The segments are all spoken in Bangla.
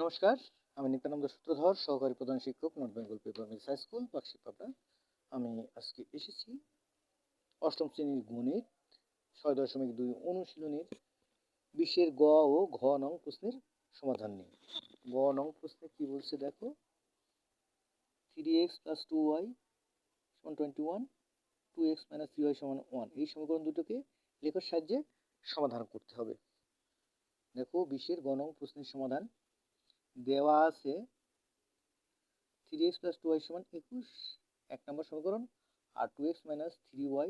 নমস্কার, আমি নিত্যানন্দ সূত্রধর, সহকারী প্রধান শিক্ষক, north Bengal paper high school Pakshi আমি আজকে এসেছি অষ্টম শ্রেণির গণিত, ছয় দশমিক দুই অনুশীলনের বিশ্বের গ ও ঘ নং প্রশ্নের সমাধান নিয়ে। গ নং প্রশ্নে কি বলছে দেখো? Three x plus two y সমান twenty one two x minus three y সমান ওয়ান এই সমীকরণ দুটোকে লেখার সাহায্যে সমাধান করতে হবে। দেখো বিশের গ নং প্রশ্নের সমাধান দেওয়া আছে। Three x plus two y সমান একুশ, এক নম্বর সমীকরণ, আর two x minus three y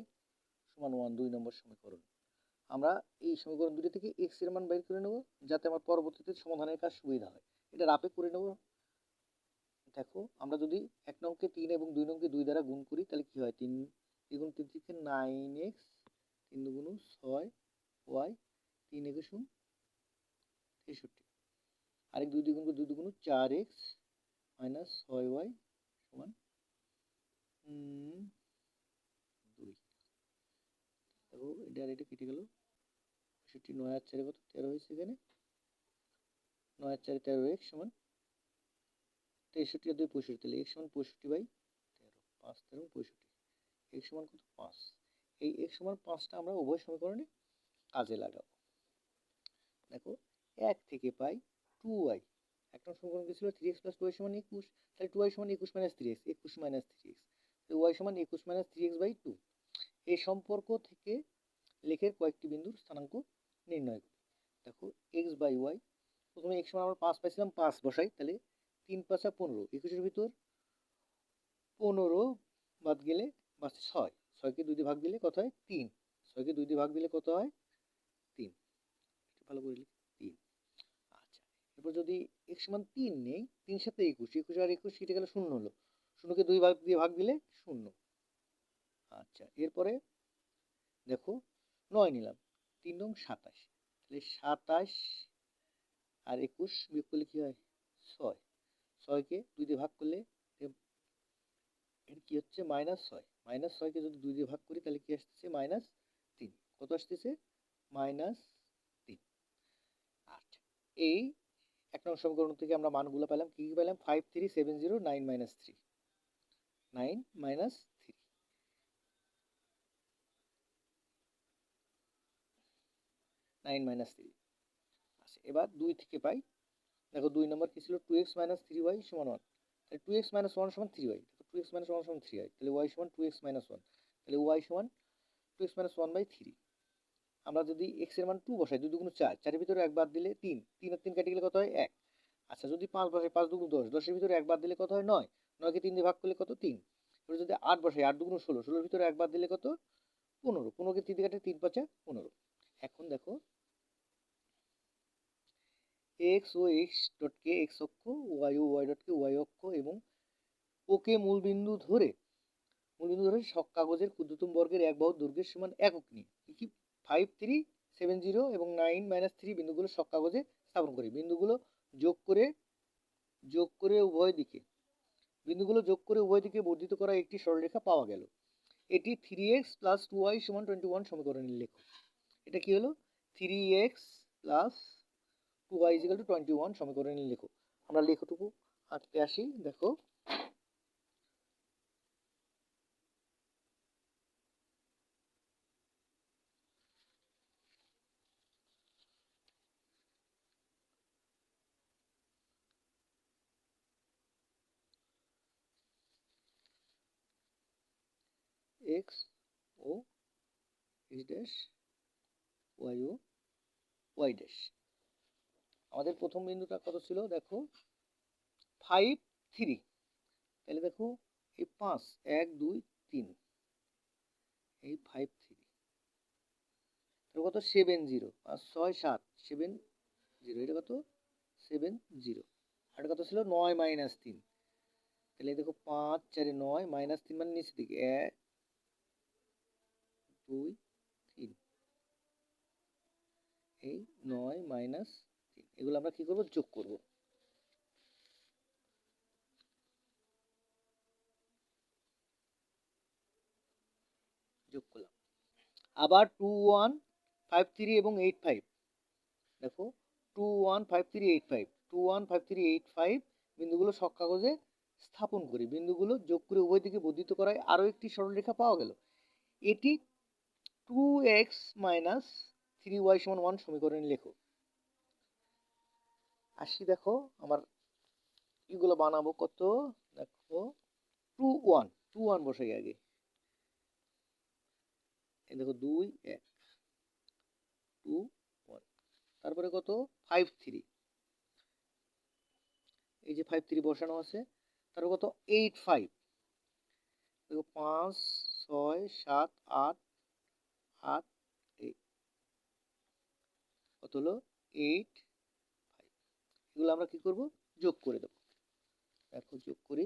সমান ওয়ান দুই নম্বর সমীকরণ। আমরা এই সমীকরণ দুটি থেকে এক্সের মান বের করে নেব, যাতে আমার পরবর্তীতে সমাধানের কাজ সুবিধা হয়। এটা রাপে করে নেব। দেখো, আমরা যদি এক নংকে তিন এবং দুই নংকে দুই দ্বারা গুণ করি, তাহলে কি হয়? তিন দ্বিগুণ তিন থেকে নাইন এক্স তিন দুগুণ ছয় ওয়াই তিন একুশ তেষট্টি। আরেক দুই দ্বিগুণ দুই দুগুণ চার এক্স মাইনাস ছয় ওয়াই সমান দুই। দেখো, এটা আর এটা কেটে গেল। পঁয়ষট্টি, নয় আর চারে কত? তেরো হয়েছে এখানে। নয় আর চারে তেরো এক্স সমান তেষট্টি আর দুই পঁয়ষট্টি। তাহলে এক্স সমান পঁয়ষট্টি বাই তেরো। পাঁচ, তেরো পঁয়ষট্টি। এক্স সমান কত? পাঁচ। এই এক্স সমান পাঁচটা আমরা উভয় সমীকরণে কাজে লাগাবো। দেখো, এক থেকে পাই টু ওয়াই এক নম্বর সমীকরণ ছিল? Three x plus two y সমান একুশ। তাহলে টু ওয়াই সমান একুশ মাইনাস থ্রি এক্স একুশ মাইনাস থ্রি এক্স ওয়াই সমান একুশ minus three x by two এই সম্পর্ক থেকে লেখের কয়েকটি বিন্দুর স্থানাঙ্ক নির্ণয় করি। দেখো এক্স বাই ওয়াই প্রথমে এক্স সমান আমরা পাঁচ পাইছিলাম, পাঁচ বসাই। তাহলে তিন পাঁচা পনেরো, একুশের ভিতর পনেরো বাদ গেলে বাঁচে ছয়। ছয়কে দুই দিয়ে ভাগ দিলে কত হয়? তিন। ছয়কে দুই দিয়ে ভাগ দিলে কত হয়? তিন। ভালো করে লিখি। এরপর যদি এক সমান তিন নেই তিন সাথে একুশ একুশ আর একুশ কেটে গেলে শূন্য হলো। শূন্যকে দুই ভাগ দিয়ে ভাগ দিলে শূন্য। আচ্ছা এরপরে দেখো, নয় নিলাম। তিন নং সাতাশ। তাহলে সাতাশ আর একুশ বিয়োগ করলে কী হয়? ছয়। ছয়কে দুই দিয়ে ভাগ করলে এর কি হচ্ছে? মাইনাস ছয়। মাইনাস ছয়কে যদি দুই দিয়ে ভাগ করি, তাহলে কি আসতেছে? মাইনাস তিন। কত আসতেছে? মাইনাস তিন। আচ্ছা এই এক নম্বর সমীকরণ থেকে আমরা মানগুলো পেলাম, কি কি পেলাম? Five three seven zero nine minus three nine minus three nine minus three আচ্ছা এবার দুই থেকে পাই। দেখো দুই নম্বর কি ছিল? Two x minus three y সমান ওয়ান তাহলে টু এক্স মাইনাস ওয়ান সমান three y two x minus one সমান থ্রি ওয়াই তাহলে ওয়াই সমান টু এক্স মাইনাস ওয়ান তাহলে ওয়াই সমান two x minus one by three আমরা যদি এক্সের মান টু বসাই, দুই দুগুণ চার, চারের ভিতরে একবার দিলে তিন তিন আর তিন কাটি গেলে কত হয় এক। আচ্ছা যদি পাঁচ বসাই, পাঁচ দুগুণ দশ, দশের ভিতরে একবার দিলে কত হয় নয়, নয়কে তিন দিয়ে ভাগ করলে কত তিন। এবার যদি আট বসাই, আট দুগুণ ষোলো, ষোলোর ভিতরে একবার দিলে কত পনেরো, পনেরোকে তিন কাটে তিন পাঁচা পনেরো। এখন দেখো এক্স ও এক্স ডটকে এক্স অক্ষ ওয়াই ও ওয়াই ডটকে ওয়াই অক্ষ এবং ওকে মূলবিন্দু ধরে মূলবিন্দু ধরে সব কাগজের ক্ষুদ্রতম বর্গের এক বাহু দৈর্ঘ্যের সমান একক নিয়ে কি ফাইভ থ্রি সেভেন জিরো এবং নাইন মাইনাস থ্রি বিন্দুগুলো সব কাগজে স্থাপন করি। বিন্দুগুলো যোগ করে যোগ করে উভয় দিকে, বিন্দুগুলো যোগ করে উভয় দিকে বর্ধিত করা একটি সরলরেখা পাওয়া গেল। এটি three x plus two y সমান টোয়েন্টি ওয়ান সমীকরণের লেখ। এটা কি হলো? Three x plus two y equal to twenty one সমীকরণের লেখ। আমরা লেখটুকু আঁকতে আসি, দেখো। এক্স ও এক্স ড্যাশ ওয়াই ও ওয়াই ড্যাশ আমাদের প্রথম বিন্দুটা কত ছিল? দেখো ফাইভ থ্রি তাহলে দেখো, এই পাঁচ, এক, দুই, তিন। এই ফাইভ থ্রি তাহলে কত? সেভেন জিরো পাঁচ, ছয়, সাত। সেভেন জিরো এটা কত? সেভেন জিরো আর কত ছিল? নয় মাইনাস তিন। তাহলে দেখো, পাঁচ, চারে নয় মাইনাস তিন মানে নিচে দিকে। এক দুই, তিন। এই নয় মাইনাস তিন। এগুলো আমরা কি করব? যোগ করব। যোগ করলাম। আবার টু ওয়ান ফাইভ থ্রি এবং এইট ফাইভ দেখো two one five three eight five two one five three eight five বিন্দুগুলো শখ কাগজে স্থাপন করি। বিন্দুগুলো যোগ করে উভয় দিকে বর্ধিত করায় আরও একটি সরলরেখা পাওয়া গেল। এটি two x minus three y সমান ওয়ান সমীকরণে লেখো। আসি দেখো, আমার এগুলো বানাবো কত? দেখো টু ওয়ান টু ওয়ান বসাই আগে। এই দেখো দুই এক টু ওয়ান তারপরে কত? ফাইভ থ্রি এই যে ফাইভ থ্রি বসানো আছে, তারপর কত? এইট ফাইভ দেখো পাঁচ, ছয়, সাত, আট এইট কত হলো? এইট ফাইভ এগুলো আমরা কি করব? যোগ করে দেবো। দেখো, যোগ করি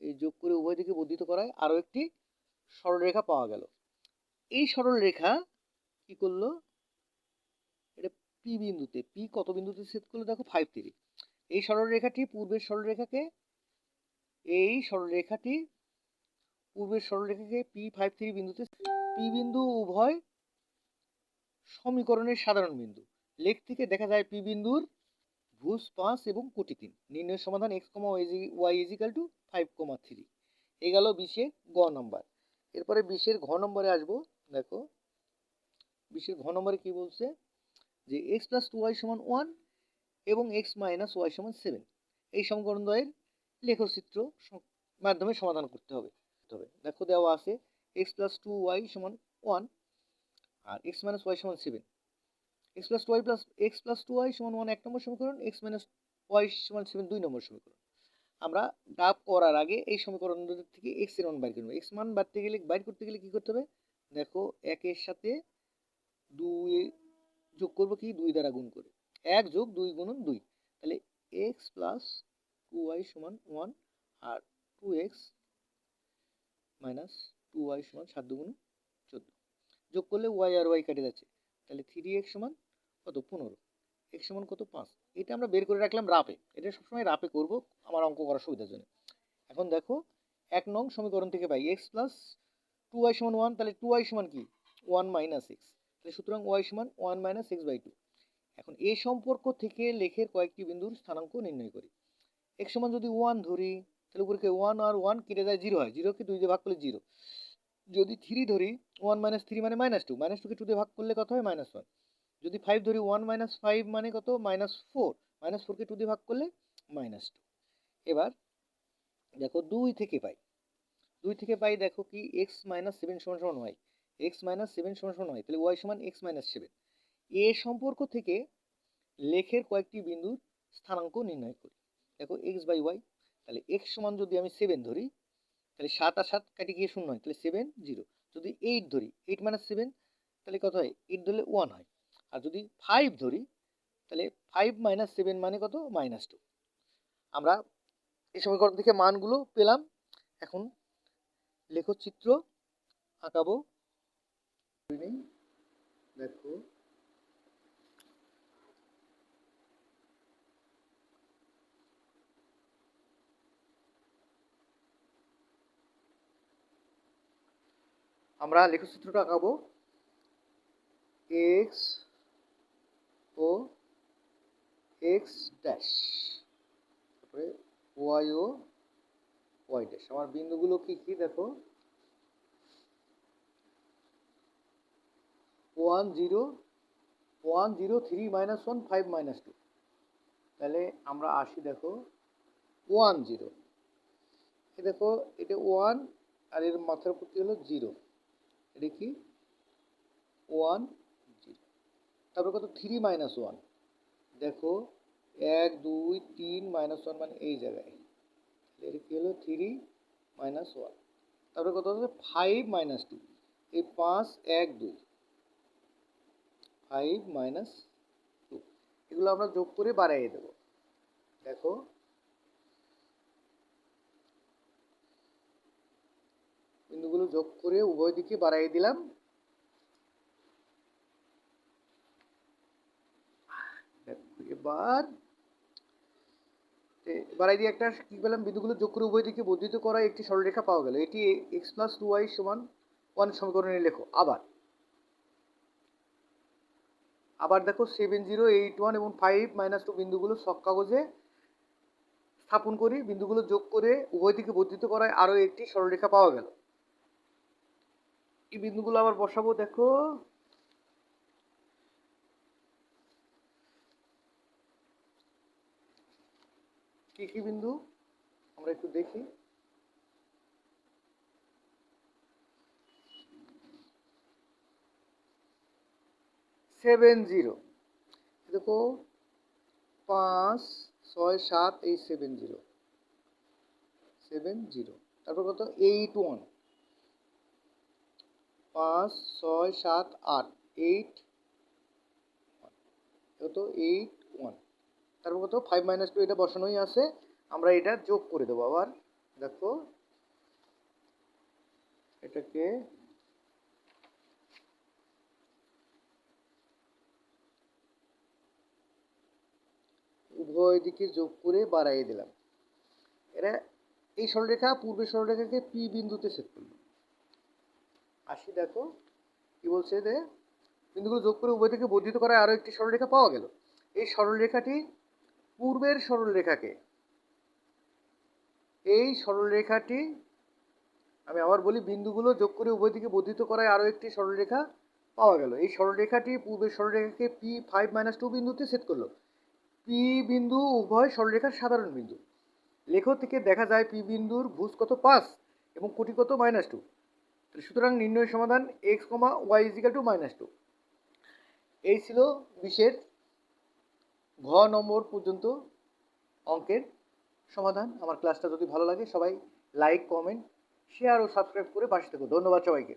এই যোগ করে উভয় দিকে বর্ধিত করায় আরও একটি সরলরেখা পাওয়া গেল। এই সরলরেখা কি করল? এটা পি বিন্দুতে, পি কত বিন্দুতে ছেদ করল? দেখো ফাইভ থ্রি এই সরলরেখাটি পূর্বের সরলরেখাকে এই সরলরেখাটি পূর্বের সরলরেখাকে পি ফাইভ থ্রি বিন্দুতে পি বিন্দু উভয় সমীকরণের সাধারণ বিন্দু। লেখ থেকে দেখা যায় পি বিন্দুর ভুজ পাঁচ এবং কোটি তিন। নির্ণয় সমাধান x comma y equal to five comma three এ গেল বিশের গ নম্বর এরপরে বিশের ঘ নম্বরে আসব। দেখো, বিশের ঘ নম্বরে কি বলছে? যে এক্স প্লাস টু ওয়াই সমান ওয়ান এবং এক্স মাইনাস ওয়াই সমান সেভেন এই সমীকরণ দ্বয়ের লেখচিত্র মাধ্যমে সমাধান করতে হবে। তবে দেখো দেওয়া আছে এক্স প্লাস টু ওয়াই সমান ওয়ান আর এক্স মাইনাস ওয়াই সমান seven x plus y plus x plus two y সমান ওয়ান এক নম্বর সমীকরণ এক্স মাইনাস ওয়াই সমান সেভেন দুই নম্বর সমীকরণ। আমরা ডাব করার আগে এই সমীকরণদের থেকে এক্সের মান বাইর করব এক্স মান বাড়তে গেলে, বাইর করতে গেলে কি করতে হবে? দেখো একের সাথে দুই যোগ করব কি? দুই দ্বারা গুণ করে। এক যোগ দুই গুণন দুই। তাহলে এক্স প্লাস টু ওয়াই সমান ওয়ান আর two x minus two y সমান সাত দুগুণ চোদ্দ। যোগ করলে ওয়াই আর ওয়াই কেটে যাচ্ছে। তাহলে থ্রি এক্স সমান কত? পনেরো। এক্স সমান কত? পাঁচ। এটা আমরা বের করে রাখলাম রাপে এটা সবসময় রাপে করব আমার অঙ্ক করার সুবিধার জন্য। এখন দেখো, এক নং সমীকরণ থেকে পাই এক্স প্লাস টু ওয়াই সমান ওয়ান তাহলে টু ওয়াই সমান কি? ওয়ান মাইনাস এক্স তাহলে সুতরাং ওয়াই সমান one minus x by two এখন এই সম্পর্ক থেকে লেখের কয়েকটি বিন্দুর স্থানাঙ্ক নির্ণয় করি। এক্স সমান যদি ওয়ান ধরি, তাহলে উপরে ওয়ান আর ওয়ান কেটে যায় জিরো হয়। জিরোকে দুই দিয়ে ভাগ করলে জিরো যদি থ্রি ধরি ওয়ান মাইনাস থ্রি মানে মাইনাস টু মাইনাস টুকে টু দিয়ে ভাগ করলে কত হয়? মাইনাস ওয়ান যদি ফাইভ ধরি ওয়ান মাইনাস ফাইভ মানে কত? মাইনাস ফোর মাইনাস ফোরকে টু দিয়ে ভাগ করলে মাইনাস টু এবার দেখো দুই থেকে পাই। দুই থেকে পাই দেখো কি? এক্স মাইনাস সেভেন সমান সমান ওয়াই এক্স মাইনাস সেভেন সমান সমান ওয়াই তাহলে ওয়াই সমান এক্স মাইনাস সেভেন এ সম্পর্ক থেকে লেখের কয়েকটি বিন্দুর স্থানাঙ্ক নির্ণয় করি। দেখো এক্স বাই ওয়াই তাহলে এক্স সমান যদি আমি সেভেন ধরি, তাহলে সাত আর সাত কাটি গিয়ে শূন্য হয়, তাহলে সেভেন জিরো যদি এইট ধরি এইট মাইনাস সেভেন তাহলে কত হয়? এইট ধরলে ওয়ান হয়। আর যদি ফাইভ ধরি, তাহলে ফাইভ মাইনাস সেভেন মানে কত? মাইনাস টু আমরা এই সমীকরণ থেকে মানগুলো পেলাম। এখন লেখচিত্র আঁকাবো। দেখো আমরা লেখচিত্রটা আঁকাবো। এক্স ও এক্স ড্যাশ তারপরে ওয়াই ও ওয়াই ড্যাশ আমার বিন্দুগুলো কি কি? দেখো। One zero one zero three minus one five minus two তাহলে আমরা আসি, দেখো। ওয়ান জিরো দেখো, এটা ওয়ান আর এর মাথার প্রতি হলো? জিরো এটা ওয়ান জিরো তারপরে কত? থ্রি মাইনাস ওয়ান দেখো, এক, দুই, তিন মাইনাস ওয়ান মানে এই জায়গায়। এটা কি হলো? থ্রি মাইনাস ওয়ান তারপরে কত হচ্ছে? ফাইভ মাইনাস টু এই পাঁচ, এক, দুই। ফাইভ মাইনাস টু এগুলো আমরা যোগ করে বাড়াইয়ে দেব। দেখো বিন্দুগুলো যোগ করে উভয় দিকে বাড়াইয়ে দিলাম। এবার বাড়াই দিয়ে একটা কি পেলাম? বিন্দুগুলো যোগ করে উভয় দিকে বর্ধিত করা একটি সরলরেখা পাওয়া গেল। এটি এক্স প্লাস টু ওয়াই সমান ওয়ান সমীকরণে লেখো। আবার আবার দেখো সেভেন জিরো এইট ওয়ান এবং ফাইভ মাইনাস টু বিন্দুগুলো সব কাগজে স্থাপন করি। বিন্দুগুলো যোগ করে উভয় দিকে বর্ধিত করায় আরও একটি সরলরেখা পাওয়া গেল। এই বিন্দুগুলো আবার বসাবো, দেখো। কি কি বিন্দু? আমরা একটু দেখি। Seven zero. দেখো, পাঁচ, ছয়, সাত, এই সেভেন জিরো। Seven zero. তারপর কত? Eight one. পাঁচ, ছয়, সাত, আট এইট কত? এইট ওয়ান তারপর কত? ফাইভ মাইনাস টু এটা বসানোই আছে। আমরা এটা যোগ করে দেবো আবার। দেখো, এটাকে উভয় দিকে যোগ করে বাড়াইয়ে দিলাম। এরা এই সরলরেখা, পূর্বের সরলরেখাকে পি বিন্দুতে সেট করল। আসি দেখো, কি বলছে যে বিন্দুগুলো যোগ করে উভয় থেকে বর্ধিত করায় আরও একটি সরলরেখা পাওয়া গেল। এই সরলরেখাটি পূর্বের সরলরেখাকে, এই সরলরেখাটি, আমি আবার বলি বিন্দুগুলো যোগ করে উভয় দিকে বর্ধিত করায় আরও একটি সরলরেখা পাওয়া গেল। এই সরলরেখাটি পূর্বের সরলরেখাকে পি ফাইভ মাইনাস টু বিন্দুতে সেট করল। পি বিন্দু উভয় সরলরেখার সাধারণ বিন্দু। লেখ থেকে দেখা যায় পি বিন্দুর ভুজ কত পাঁচ এবং কোটি কত মাইনাস টু সুতরাং নির্ণয় সমাধান x comma y equal to minus two এই ছিল বিশের ঘ নম্বর পর্যন্ত অঙ্কের সমাধান। আমার ক্লাসটা যদি ভালো লাগে, সবাই লাইক কমেন্ট শেয়ার ও সাবস্ক্রাইব করে পাশে থেকো। ধন্যবাদ সবাইকে।